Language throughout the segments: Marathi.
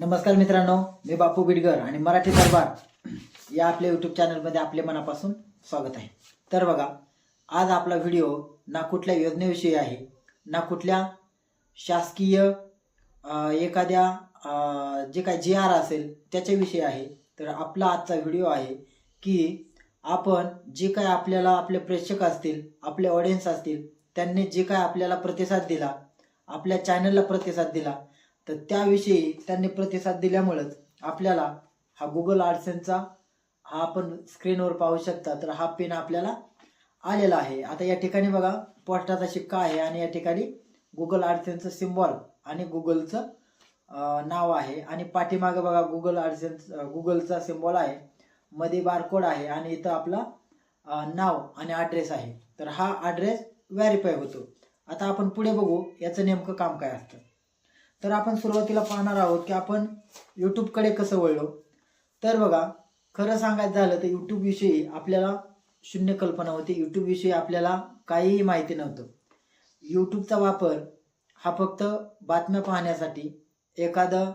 नमस्कार मित्रांनो मी बापू बिडगर आणि मराठी दरबार या आपल्या यूट्यूब चॅनलमध्ये आपले मनापासून स्वागत आहे. तर बघा आज आपला व्हिडिओ ना कुठल्या योजनेविषयी आहे ना कुठल्या शासकीय एखाद्या जे काय जी आर असेल त्याच्याविषयी आहे. तर आपला आजचा व्हिडिओ आहे की आपण जे काय आपल्याला आपले प्रेक्षक असतील आपले ऑडियन्स असतील त्यांनी जे काय आपल्याला प्रतिसाद दिला आपल्या चॅनलला प्रतिसाद दिला तर त्याविषयी त्यांनी प्रतिसाद दिल्यामुळंच आपल्याला हा गुगल आडसेनचा हा आपण स्क्रीनवर पाहू शकता. तर हा पिन आपल्याला आलेला आहे. आता या ठिकाणी बघा पोस्टाचा शिक्का आहे आणि या ठिकाणी गुगल आडसेनचं सिम्बॉल आणि गुगलचं नाव आहे. आणि पाठीमागे बघा गुगल आडसेन्स गुगलचा सिम्बॉल आहे. मध्ये बारकोड आहे आणि इथं आपला नाव आणि ॲड्रेस आहे. तर हा ॲड्रेस व्हॅरीफाय होतो. आता आपण पुढे बघू याचं नेमकं काम काय असतं. तर आपण सुरुवातीला पाहणार आहोत की आपण यूट्यूबकडे कसं वळलो. तर बघा खरं सांगायचं झालं तर यूट्यूबविषयी आपल्याला शून्य कल्पना होती. यूट्यूबविषयी आपल्याला काहीही माहिती नव्हतं. यूट्यूबचा वापर हा फक्त बातम्या पाहण्यासाठी एखादं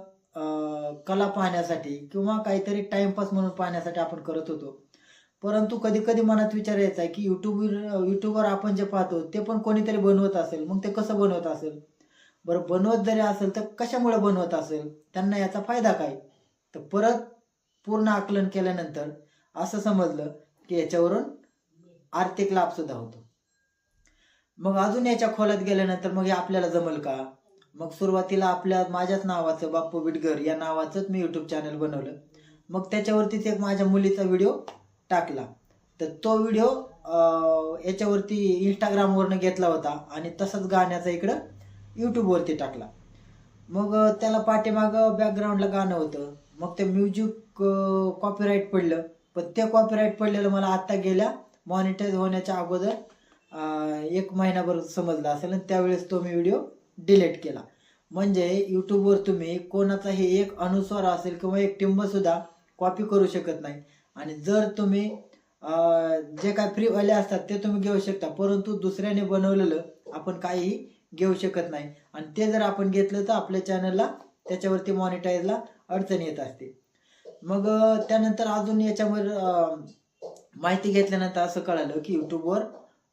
कला पाहण्यासाठी किंवा काहीतरी टाइमपास म्हणून पाहण्यासाठी आपण करत होतो. परंतु कधी कधी मनात विचार यायचा आहे की यूट्यूबवर यूट्यूबवर आपण जे पाहतो ते पण कोणीतरी बनवत असेल. मग ते कसं बनवत असेल? बरं बनवत जरी असेल तर कशामुळे बनवत असेल? त्यांना याचा फायदा काय? तर परत पूर्ण आकलन केल्यानंतर असं समजलं की याच्यावरून आर्थिक लाभ सुद्धा होतो. मग अजून याच्या खोलात गेल्यानंतर मग हे आपल्याला जमल का? मग सुरुवातीला आपल्या माझ्याच नावाचं बाप्पू बिटगर या नावाचंच मी यूट्यूब चॅनल बनवलं. मग त्याच्यावरतीच एक माझ्या मुलीचा व्हिडिओ टाकला. तर तो व्हिडिओ याच्यावरती इंस्टाग्रामवरनं घेतला होता आणि तसंच गाण्याचा इकडं यूट्यूबवरती टाकला. मग त्याला पाठीमागं बॅकग्राऊंडला गाणं होतं. मग ते म्युझिक कॉपीराईट पडलं. पण ते कॉपीराईट पडलेलं मला आत्ता गेल्या मॉनिटाईज होण्याच्या अगोदर एक महिनाभर समजलं असेल आणि त्यावेळेस तो मी व्हिडिओ डिलीट केला. म्हणजे यूट्यूबवर तुम्ही कोणाचाही एक अनुस्वार असेल किंवा एक टिंबसुद्धा कॉपी करू शकत नाही. आणि जर तुम्ही जे काय फ्रीवाले असतात ते तुम्ही घेऊ शकता. परंतु दुसऱ्याने बनवलेलं आपण काहीही घेऊ शकत नाही. आणि ते जर आपण घेतलं तर आपल्या चॅनलला त्याच्यावरती मॉनिटाईजला अडचण येत असते. मग त्यानंतर अजून याच्यावर माहिती घेतल्यानंतर असं कळालं की यूट्यूबवर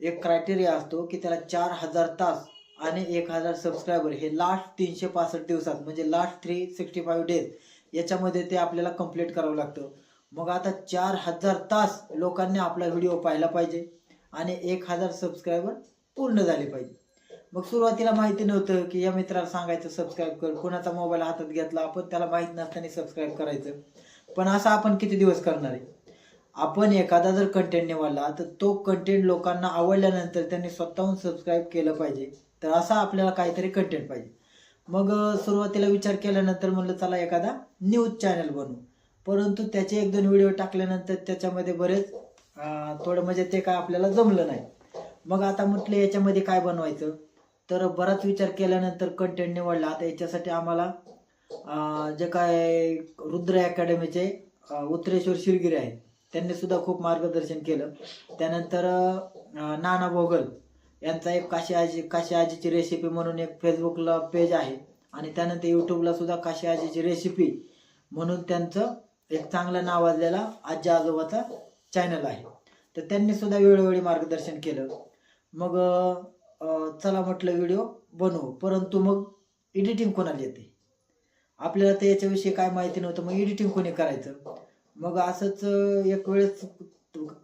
एक क्रायटेरिया असतो की त्याला चार हजार तास आणि एक हजार सबस्क्रायबर हे लास्ट तीनशे पासष्ट दिवसात म्हणजे last three sixty five days याच्यामध्ये ते आपल्याला कंप्लीट करावं लागतं. मग आता चार हजार तास लोकांनी आपला व्हिडिओ पाहिला पाहिजे आणि एक हजार सबस्क्रायबर पूर्ण झाले पाहिजे. मग सुरुवातीला माहिती नव्हतं की या मित्राला सांगायचं सबस्क्राईब कर. कोणाचा मोबाईल हातात घेतला आपण त्याला माहीत नसताना सबस्क्राईब करायचं. पण असं आपण किती दिवस करणार आहे? आपण एखादा जर कंटेंट निवडला तर तो कंटेंट लोकांना आवडल्यानंतर त्यांनी स्वतःहून सबस्क्राईब केलं पाहिजे. तर असा आपल्याला काहीतरी कंटेंट पाहिजे. मग सुरुवातीला विचार केल्यानंतर म्हणलं चला एखादा न्यूज चॅनल बनवू. परंतु त्याचे एक दोन व्हिडिओ टाकल्यानंतर त्याच्यामध्ये बरेच थोडं म्हणजे ते काय आपल्याला जमलं नाही. मग आता म्हटलं याच्यामध्ये काय बनवायचं? तर बराच विचार केल्यानंतर कंटेंट निवडला. आता याच्यासाठी आम्हाला जे काय रुद्र अकॅडमीचे अं, उत्तरेश्वर शिरगिरे आहेत त्यांनी सुद्धा खूप मार्गदर्शन केलं. त्यानंतर नाना भोगल यांचा एक काशी आजी काशी आजीची रेसिपी म्हणून एक फेसबुकला पेज आहे. आणि त्यानंतर यूट्यूबला सुद्धा काशी आजीची रेसिपी म्हणून त्यांचं एक चांगलं नावाजलेला आजी आजोबाचा चॅनल आहे. तर त्यांनी सुद्धा वेळोवेळी मार्गदर्शन केलं. मग चला म्हटलं व्हिडिओ बनवू. परंतु मग एडिटिंग कोणाला येते? आपल्याला तर याच्याविषयी काय माहिती नव्हतं मग एडिटिंग कोणी करायचं? मग असंच एक वेळेस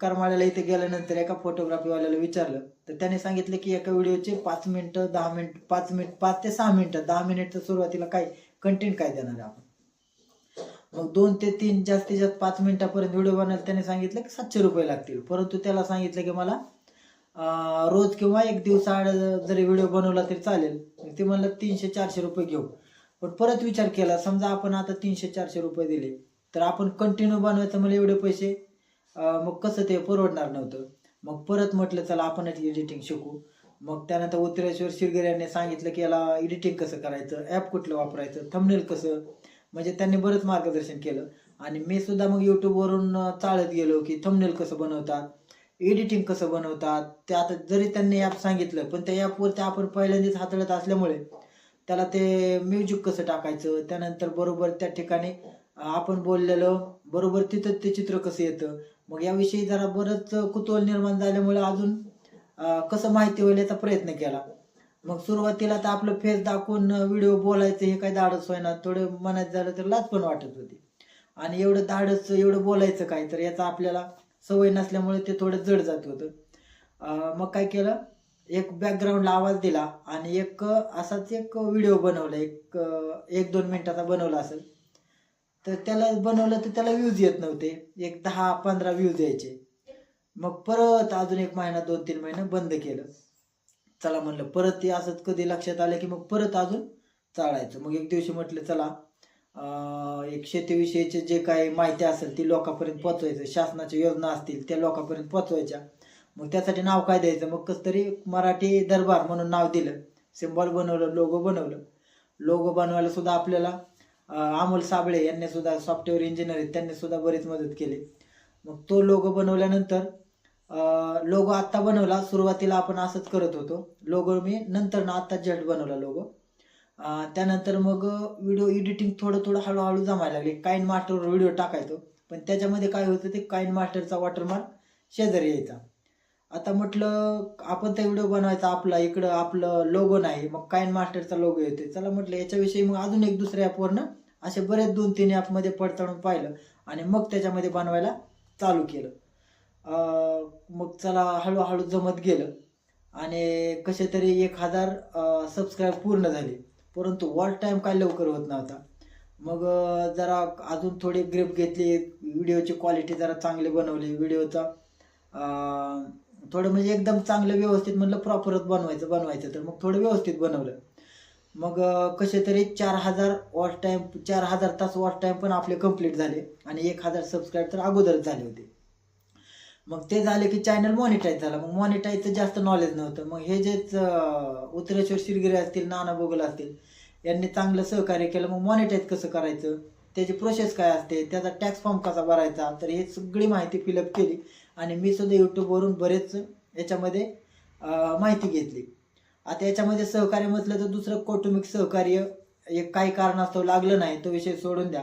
करमाळ्याला इथे गेल्यानंतर एका फोटोग्राफीवाल्याला विचारलं. तर त्याने सांगितलं की एका व्हिडिओचे पाच मिनटं दहा मिनिट पाच मिनिट पाच ते सहा मिनटं दहा मिनिटचं सुरुवातीला काय कंटेंट काय देणार आहे आपण? मग दोन ते तीन जास्तीत जास्त पाच मिनिटापर्यंत व्हिडिओ बनायला त्याने सांगितलं की सातशे रुपये लागतील. परंतु त्याला सांगितलं की मला रोज किंवा एक दिवसाआड जरी व्हिडिओ बनवला तरी चालेल. ते म्हणलं तीनशे चारशे रुपये घेऊ. पण परत विचार केला समजा आपण आता तीनशे चारशे रुपये दिले तर आपण कंटिन्यू बनवायचं मला एवढे पैसे? मग कसं ते परवडणार नव्हतं. मग परत म्हटलं चला आपण एडिटिंग शिकू. मग त्यानंतर उत्तरेश्वर शिरगर यांनी सांगितलं की याला एडिटिंग कसं करायचं ॲप कुठलं वापरायचं थंबनेल कसं? म्हणजे त्यांनी बरंच मार्गदर्शन केलं. आणि मी सुद्धा मग यूट्यूबवरून चालत चाळत गेलो की थंबनेल कसं बनवतात एडिटिंग कसं बनवतात ते आता जरी त्यांनी ॲप सांगितलं पण त्या ॲपवरती आपण पहिल्यांदाच हाताळत असल्यामुळे त्याला ते म्युझिक कसं टाकायचं त्यानंतर बरोबर त्या ठिकाणी आपण बोललेलं बरोबर तिथं ते चित्र कसं येतं मग याविषयी जरा बरंच कुतूहल निर्माण झाल्यामुळे अजून कसं माहिती होईल याचा प्रयत्न केला. मग सुरुवातीला तर आपलं फेस दाखवून व्हिडिओ बोलायचं हे काय धाडस होईना थोडं मनात झालं तर लाज पण वाटत होती. आणि एवढं धाडस एवढं बोलायचं काय तर याचा आपल्याला सवय नसल्यामुळे ते थोडं जड जात होतं. मग काय केलं? एक बॅकग्राऊंडला आवाज दिला आणि एक असाच एक व्हिडिओ बनवला. एक एक दोन मिनिटाचा बनवला असेल. तर त्याला बनवलं तर त्याला व्ह्यूज येत नव्हते. एक दहा पंधरा व्ह्यूज यायचे मग परत अजून एक महिना दोन तीन महिने बंद केलं. चला म्हणलं परत ते असंच कधी लक्षात आलं की मग परत अजून चालायचं. मग एक दिवशी म्हटलं चला एक शेतीविषयीचे जे काही माहिती असेल ती लोकांपर्यंत पोचवायचं शासनाच्या योजना असतील त्या लोकांपर्यंत पोचवायच्या मग त्यासाठी नाव काय द्यायचं? मग कसं तरी मराठी दरबार म्हणून नाव दिलं. सिम्बॉल बनवलं लोगो बनवलं. लोगो बनवायला सुद्धा आपल्याला अमोल साबळे यांनी सुद्धा सॉफ्टवेअर इंजिनियर आहेत त्यांनी सुद्धा बरीच मदत केली. मग तो लोगो बनवल्यानंतर लोगो आत्ता बनवला. सुरुवातीला आपण असंच करत होतो. लोगो मी नंतर ना आत्ता जस्ट बनवला लोगो. त्यानंतर मग व्हिडिओ एडिटिंग थोडं थोडं हळूहळू जमायला लागले. काइन मास्टरवर व्हिडिओ टाकायचो. पण त्याच्यामध्ये काय होतं ते काइन मास्टरचा वॉटरमार्क शेजारी यायचा. आता म्हटलं आपण तर व्हिडिओ बनवायचा आपला इकडं आपलं लोगो नाही. मग काइन मास्टरचा लोगो येतोय. चला म्हटलं याच्याविषयी मग अजून एक दुसऱ्या ॲपवरनं असे बरेच दोन तीन ॲपमध्ये पडताळून पाहिलं आणि मग त्याच्यामध्ये बनवायला चालू केलं. मग चला हळूहळू जमत गेलं आणि कसे तरी एक हजार सबस्क्राईब पूर्ण झाले. परंतु वॉल टाईम काय लवकर होत नव्हता. मग जरा अजून थोडी ग्रेप घेतली व्हिडिओची क्वालिटी जरा चांगली बनवली व्हिडिओचा थोडं म्हणजे एकदम चांगलं व्यवस्थित म्हणलं प्रॉपरच बनवायचं बनवायचं तर मग थोडं व्यवस्थित बनवलं. मग कसे तरी चार हजार वॉच टाईम चार हजार तास वॉच टाईम पण आपले कंप्लीट झाले आणि एक हजार सबस्क्राईब तर अगोदरच झाले होते. मग ते झाले की चॅनल मॉनिटाईज झालं. मग मॉनिटाईजचं जास्त नॉलेज नव्हतं. मग हे जेच उत्तरेश्वर शिरगिरी असतील नाना बोगल असतील यांनी चांगलं सहकार्य केलं. मग मॉनिटाईज कसं करायचं? त्याची प्रोसेस काय असते? त्याचा टॅक्स फॉर्म कसा भरायचा? तर हे सगळी माहिती फिलअप केली. आणि मी सुद्धा यूट्यूबवरून बरेच याच्यामध्ये माहिती घेतली. आता याच्यामध्ये सहकार्य म्हटलं तर दुसरं कौटुंबिक सहकार्य एक काही कारणास्तव लागलं नाही तो विषय सोडून द्या.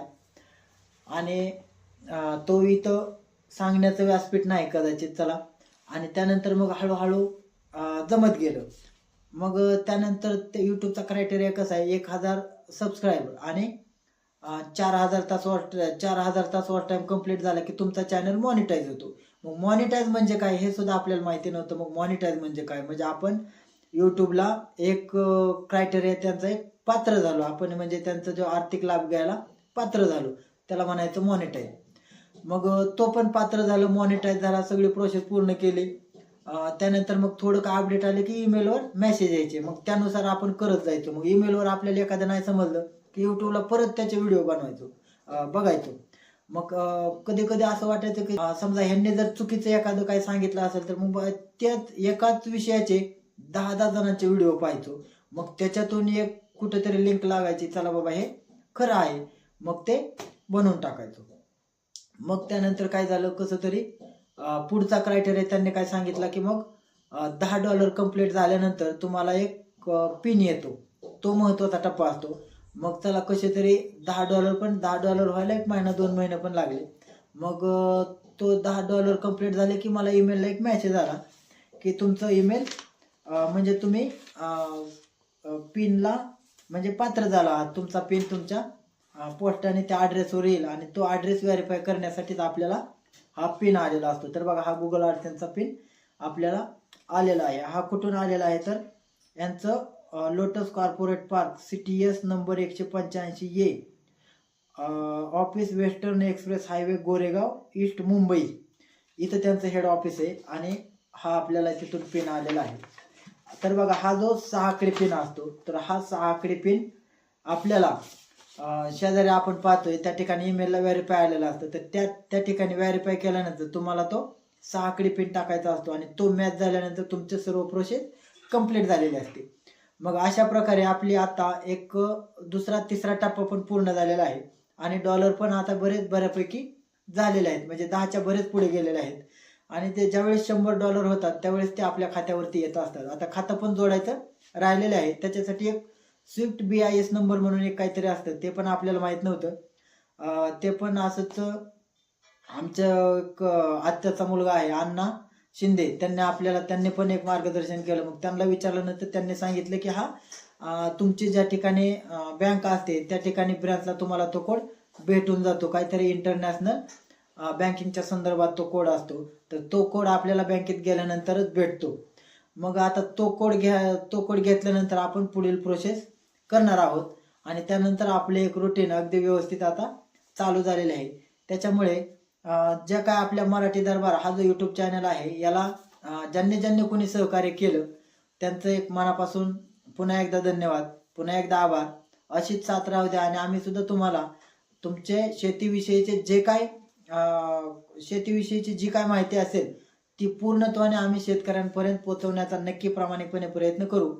आणि तो इथं सांगण्याचं व्यासपीठ नाही कदाचित चला आणि त्यानंतर मग हळूहळू जमत गेलं. मग त्यानंतर ते यूट्यूबचा क्रायटेरिया कसा आहे? एक हजार सबस्क्रायबर आणि चार हजार तास वॉट चार हजार तास वॉट टाईम कंप्लीट झाला की तुमचा चॅनल मॉनिटाईज होतो. मग मॉनिटाईज म्हणजे काय? हे सुद्धा आपल्याला माहिती नव्हतं. मग मॉनिटाईज म्हणजे काय? म्हणजे आपण यूट्यूबला एक क्रायटेरिया त्यांचा एक पात्र झालो. आपण म्हणजे त्यांचा जो आर्थिक लाभ घ्यायला पात्र झालो. त्याला म्हणायचं मॉनिटाईज मग तो पण पात्र झालं मॉनिटाईज झाला सगळी प्रोसेस पूर्ण केली. त्यानंतर मग थोडं का अपडेट आले की ईमेलवर मेसेज यायचे. मग त्यानुसार आपण करत जायचो. मग ईमेलवर आपल्याला एखादं नाही समजलं की यूट्यूबला परत त्याचे व्हिडिओ बनवायचो. बघायचो. मग कधी कधी असं वाटायचं की समजा ह्यांनी जर चुकीचं एखादं काय सांगितलं असेल तर मग त्यात एकाच विषयाचे दहा दहा जणांचे व्हिडिओ पाहायचो. मग त्याच्यातून एक कुठेतरी लिंक लागायची चला बाबा हे खरं आहे. मग ते बनवून टाकायचो. मग त्यानंतर काय झालं कसं तरी पुढचा क्रायटेरिया त्यांनी काय सांगितला की मग दहा डॉलर कंप्लीट झाल्यानंतर तुम्हाला एक पिन येतो. तो महत्त्वाचा टप्पा असतो. मग त्याला कसे तरी दहा डॉलर पण दहा डॉलर व्हायला एक महिना दोन महिने पण लागले. मग तो दहा डॉलर कंप्लीट झाले की मला ईमेलला एक मॅसेज आला की तुमचं ईमेल म्हणजे तुम्ही पिनला म्हणजे पात्र झाला आहात. तुमचा पिन तुमच्या पोस्टाने त्या ॲड्रेसवर येईल. आणि तो ॲड्रेस व्हेरीफाय करण्यासाठीच आपल्याला हा पिन आलेला असतो. तर बघा हा गुगल आडसेनचा पिन आपल्याला आलेला आहे. हा कुठून आलेला आहे? तर यांचं lotus corporate park city S number एकशे पंच्याऐंशी A office western express highway Goregaon east Mumbai इथं त्यांचं हेड ऑफिस आहे आणि हा आपल्याला तिथून पिन आलेला आहे. तर बघा हा जो सहा आकडे पिन असतो तर हा सहा आकडे पिन आपल्याला शेजारी आपण पाहतोय त्या ठिकाणी ईमेलला व्हेरीफाय आलेला असतं. तर त्या त्या ठिकाणी व्हेरीफाय केल्यानंतर तुम्हाला तो सहा आकडी पिन टाकायचा असतो आणि तो मॅच झाल्यानंतर तुमचे सर्व प्रोसेस कंप्लीट झालेली असते. मग अशा प्रकारे आपली आता एक दुसरा तिसरा टप्पा पण पूर्ण झालेला आहे. आणि डॉलर पण आता बरेच बऱ्यापैकी झालेले आहेत. म्हणजे दहाच्या बरेच पुढे गेलेले आहेत. आणि ते ज्यावेळेस शंभर डॉलर होतात त्यावेळेस ते आपल्या खात्यावरती येत असतात. आता खातं पण जोडायचं राहिलेलं आहे. त्याच्यासाठी एक swift B I S number म्हणून एक काहीतरी असतं ते पण आपल्याला माहीत नव्हतं. ते पण असंच आमचं एक आत्याचा मुलगा आहे अण्णा शिंदे त्यांनी आपल्याला त्यांनी पण एक मार्गदर्शन केलं. मग त्यांना विचारल्यानंतर त्यांनी सांगितलं की हा तुमची ज्या ठिकाणी बँक असते त्या ठिकाणी ब्रँचला तुम्हाला तो कोड भेटून जातो. काहीतरी इंटरनॅशनल बँकिंगच्या संदर्भात तो कोड असतो. तर तो कोड आपल्याला बँकेत गेल्यानंतरच भेटतो. मग आता तो कोड घ्या तो कोड घेतल्यानंतर आपण पुढील प्रोसेस करणार आहोत. आणि त्यानंतर आपले एक रुटीन अगदी व्यवस्थित आता चालू झालेले आहे. त्याच्यामुळे ज्या काय आपल्या मराठी दरबार हा जो यूट्यूब चॅनल आहे याला ज्यांनी ज्यांनी कोणी सहकार्य केलं त्यांचं एक मनापासून पुन्हा एकदा धन्यवाद पुन्हा एकदा आभार. अशीच साथ राहू द्या आणि आम्ही सुद्धा तुम्हाला तुमचे शेतीविषयीचे जे काय शेतीविषयीची जी काय माहिती असेल ती पूर्णत्वाने आम्ही शेतकऱ्यांपर्यंत पोहोचवण्याचा नक्की प्रामाणिकपणे प्रयत्न करू.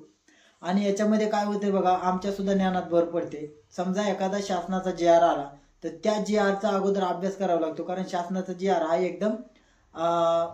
आणि याच्यामध्ये काय होते बघा आमच्या सुद्धा ज्ञानात भर पडते. समजा एखादा शासनाचा जी आर आला तर त्या जी आरचा अगोदर अभ्यास करावा लागतो. कारण शासनाचा जी आर हा एकदम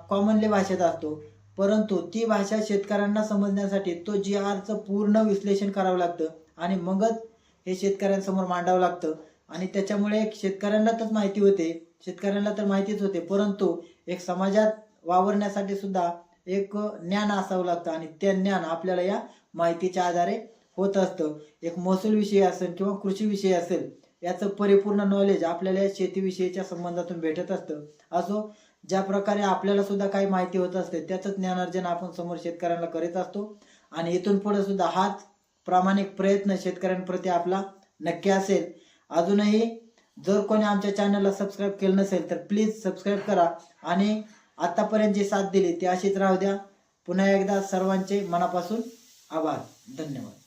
कॉमनली भाषेत असतो. परंतु ती भाषा शेतकऱ्यांना समजण्यासाठी तो जी आरचं पूर्ण विश्लेषण करावं लागतं. आणि मगच हे शेतकऱ्यांसमोर मांडावं लागतं. आणि त्याच्यामुळे एक शेतकऱ्यांना तर माहिती होते. शेतकऱ्यांना तर माहितीच होते. परंतु एक समाजात वावरण्यासाठी सुद्धा एक ज्ञान असावं लागतं. आणि ते ज्ञान आपल्याला या माहितीच्या आधारे होत असतं. एक महसूल विषयी असेल किंवा कृषी विषयी असेल याचं परिपूर्ण नॉलेज आपल्याला या शेतीविषयीच्या संबंधातून भेटत असतं. असो ज्या प्रकारे आपल्याला सुद्धा काही माहिती होत असते त्याचं ज्ञानार्जन आपण समोर शेतकऱ्यांना करीत असतो. आणि इथून पुढे सुद्धा हाच प्रामाणिक प्रयत्न शेतकऱ्यांप्रती आपला नक्की असेल. अजूनही जर कोणी आमच्या चॅनलला सबस्क्राईब केलं नसेल तर प्लीज सबस्क्राईब करा. आणि आतापर्यंत जी साथ दिली ती अशीच राहू द्या. पुन्हा एकदा सर्वांचे मनापासून आभार धन्यवाद.